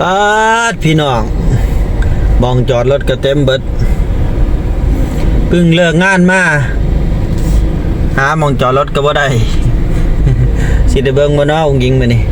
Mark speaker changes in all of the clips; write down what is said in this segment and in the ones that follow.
Speaker 1: ปาดพี่น้องมองจอดรถก็เต็มเบิดเพิ่งเลิกงานมา หามองจอดรถก็บ่ได้ สิได้เบิ่งบ่เนาะองค์หญิงมื้อนี้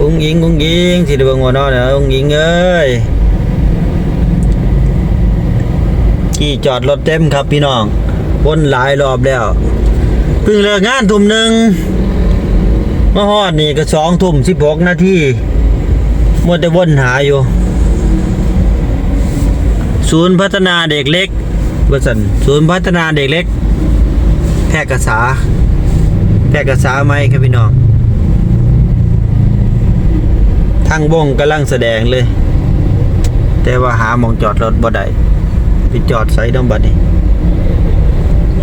Speaker 1: องค์หญิงองค์หญิงสิได้เบิ่งบ่เนาะเด้อองค์หญิงเอ้ยขี่จอดรถเต็มครับพี่น้องวนหลายรอบแล้วเพิ่งเลิกงานทุ่มหนึ่งมาฮอดนี่ก็สองทุ่ม16นาที มัวแต่วนหาอยู่ ศูนย์พัฒนาเด็กเล็กบริษัทศูนย์พัฒนาเด็กเล็ก แพร่กษา แพร่กษาไหมครับพี่น้องทางวงกำลังแสดงเลย แต่ว่าหามองจอดรถบ่ได้ไปจอดใส่น้ำบัดนี้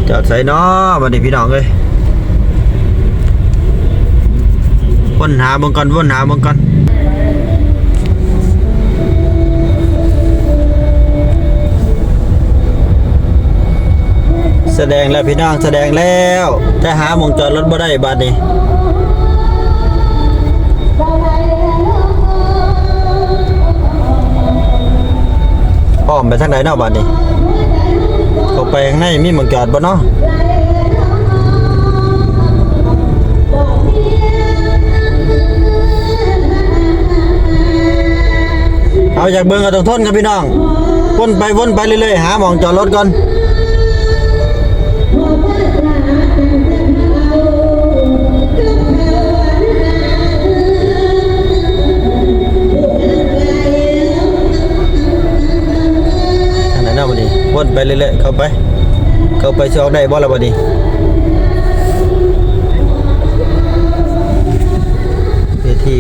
Speaker 1: จอดใส่น้อบัดนี้พี่น้องเอ้ยวนหาเบงก่อนวนหาเบงก่อน แสดงแล้วพี่น้องแสดงแล้วแต่หาหมองจอดรถบ่ได้บัดนี้อ้อมไปทางไหนเนาะบัดนี้เข้าไปข้างในมีหมองจอดบ่เนาะเอาจากเบิ่งก็ต้องทนครับพี่น้องวนไปวนไปเรื่อยๆหาหมองจอดรถก่อน ไปสิออกได้บ่ล่ะบัดนี้เวที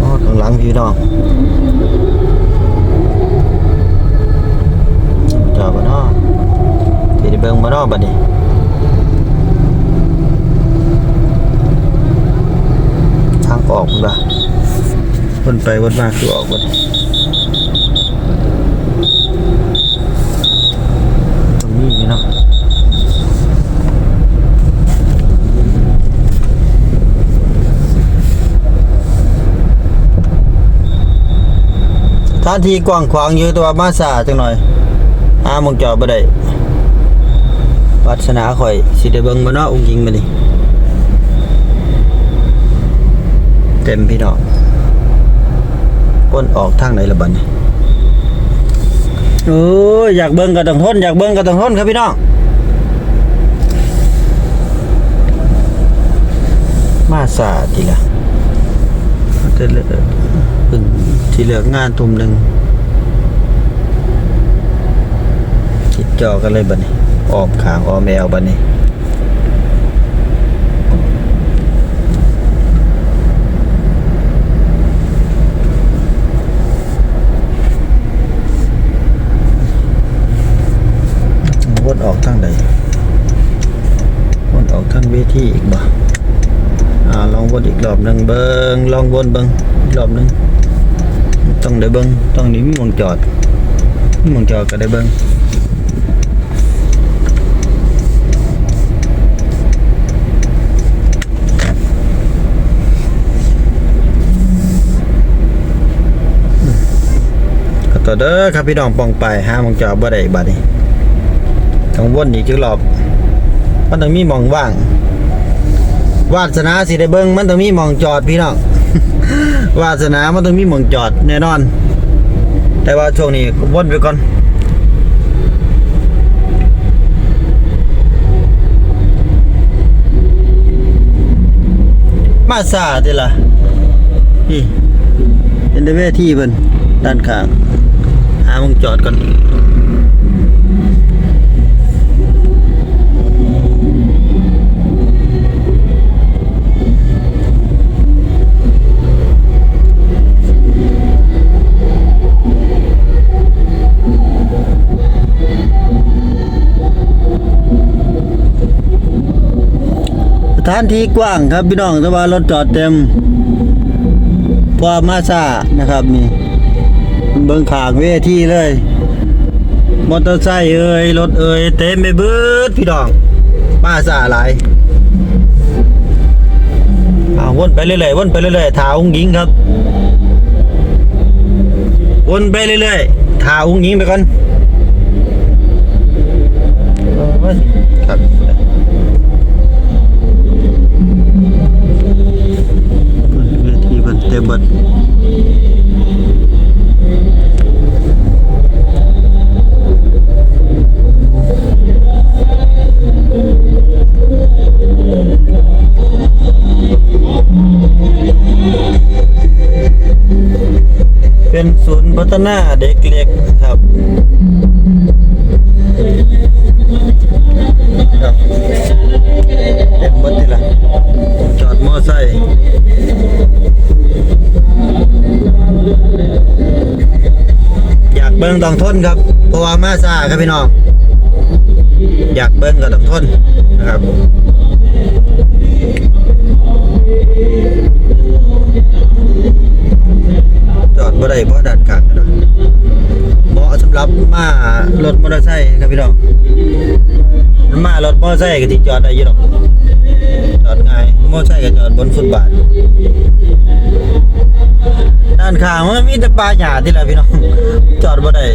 Speaker 1: อ๋อข้างหลังพี่น้องจอดบ่เนาะสิได้เบิ่งบ่เนาะบัดนี้ทางออกพุ่นล่ะวนไปวนมาคือออกบัดนี้ ตรงนี้นี่เนาะ ท่านที่กว้างขวางอยู่ตัวมาสาจังหน่อยหามองจอบ่ได้วัสนาข่อย สิได้เบิ่งบ่เนาะองค์หญิงมานี่เต็มพี่น้องก้นออกทางไหนละบัดนี้โอ้ยอยากเบิ้งก็ต้องทนอยากเบิ้งก็ต้องทนครับพี่น้องมาสาทีละจะเหลืึ่งที่เหลืองานทุ่มหนึ่งคิดจอกันเลยบัดนี้ออมขางออมแมวบัดนี้วนออกทางใดวนออกทางเวทีอีกบ่อ่าลองวนอีกรอบหนึ่งเบิงลองวนเบิงอีกรอบหนึ่ง ต้องได้เบิงต้องนี้มีมองจอดมีมองจอดก็ได้เบิงก็ต่อเด้อครับพี่น้องปองไปหามองจอบ่ได้บัดนี้ต้องวนอีกจักรอบมันต้องมีมองว่าง วาสนาสิได้เบิ่งมันต้องมีมองจอดพี่น้อง วาสนามันต้องมีหมองจอดแน่นอน แต่ว่าช่วงนี้ก็วนไปก่อนมาซาติล่ะนี่เป็นเดเวที่เพิ่นด้านข้าง หามองจอดก่อน ถานที่กว้างครับพี่น้องแต่ว่ารถจอดเต็มพอมาซานะครับนี่เบิ่งขางเวทีเลย มอเตอร์ไซค์เอ่ยรถเอ่ยเต็มไปเบิดพี่น้องมาซาหลายอ่าวนไปเรื่อยๆวนไปเรื่อยๆถาองค์หญิงครับวนไปเรื่อยๆทาอุ้งยิงไปก่อนครับ เพิ่นเบิดเป็นศูนย์พัฒนาเด็กเล็กครับ บิ่งต้องทนครับ เพราะว่ามาซาครับพี่น้อง อยากเบิ่งก็ต้องทนนะครับจอดบ่ได้เพราะดัดกลางนะเหมาะสำหรับมารถมอเตอร์ไซค์ครับพี่น้องมารถมอเตอร์ไซค์ก็ที่จอดได้อยู่ดอกจอดง่ายมอเตอร์ไซค์ก็จอดบนฟุตบาท ด้านข้างมันมีแต่ป่าหญ้าที่ละพี่น้องจอดบ่ได้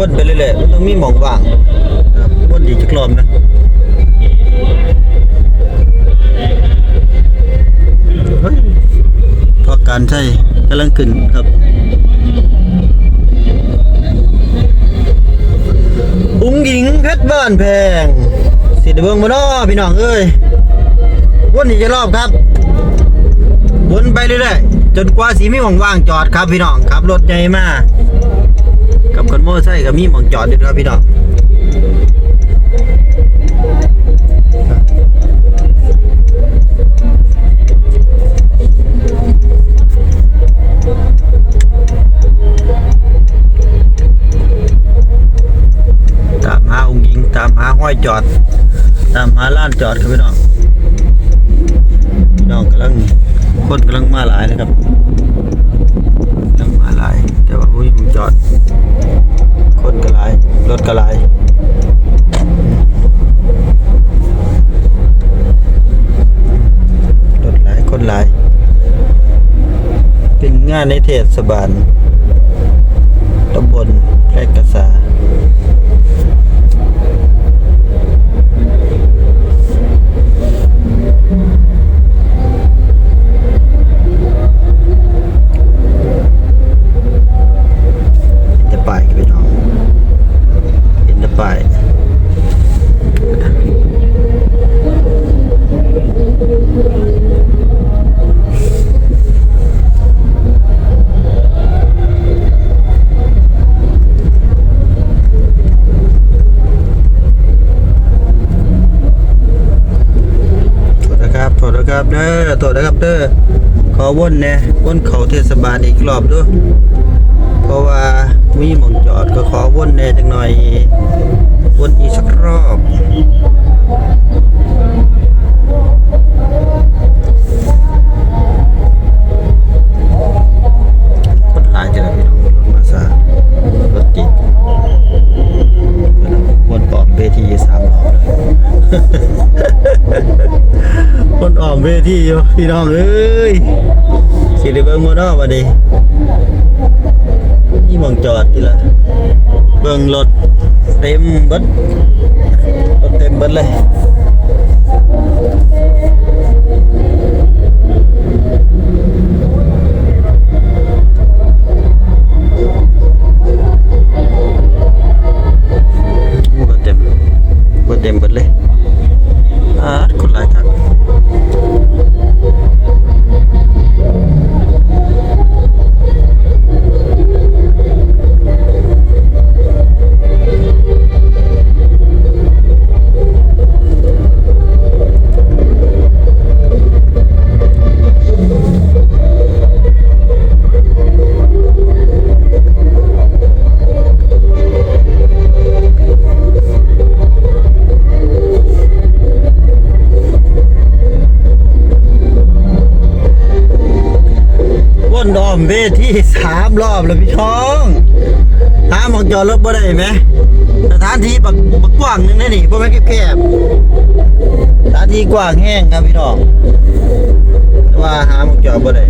Speaker 1: วนไปเรื่อยๆมันต้องมีหมองว่างครับวนดีจักรอบนะเฮ้ยพอการใช่กำลังขึ้นครับ อุ้งหญิงเพชรบ้านแพงสิได้เบิงบ่น้อพี่น้องเอ้ยวนอีกจะรอบครับ วนไปเรื่อยๆจนกว่าสีมีหม่องว่างจอดครับพี่น้องขับรถใหญ่มาก กับคนโม่ไซค์ก็มีหม่องจอดอยู่ครับพี่น้องตามหาองค์หญิงตามหาห้อยจอด ตามหาล้านจอดครับพี่น้องพี่น้องกำลังคนกำลังมาหลายนะครับ แต่ว่าผู้ผมจอด คนก็หลายรถก็หลายรถหลายคนหลาย เป็นงานในเทศบาลตำบลแพรกษา อโทษนะครับเด้อขอวนแน่วนเขาเทศบาลอีกรอบด้วยเพราะว่ามีหมองจอดก็ขอวนแน่จังหน่อยวนอีกสักรอบคนหลายจังเลยพี่น้องรถมาซารถติดวนปอมเวทีสามรอบเลย วนออมเวทีอยู่พี่น้องเอ้ยสิได้เบิ่งบ่เนาะบัดนี้นี่หมองจอดที่ละเบิ่งรถเต็มเบิดรถเต็มเบิดเลย เวที่สามรอบแล้วพี่ช้องหามองจอรถบ่ได้ไหมสถานที่ปักปักกว้างนึงนี่นี่บ่แม่แคบสถานที่กว้างแห้งครับพี่น้องแต่ว่าหามองจอบ่ได้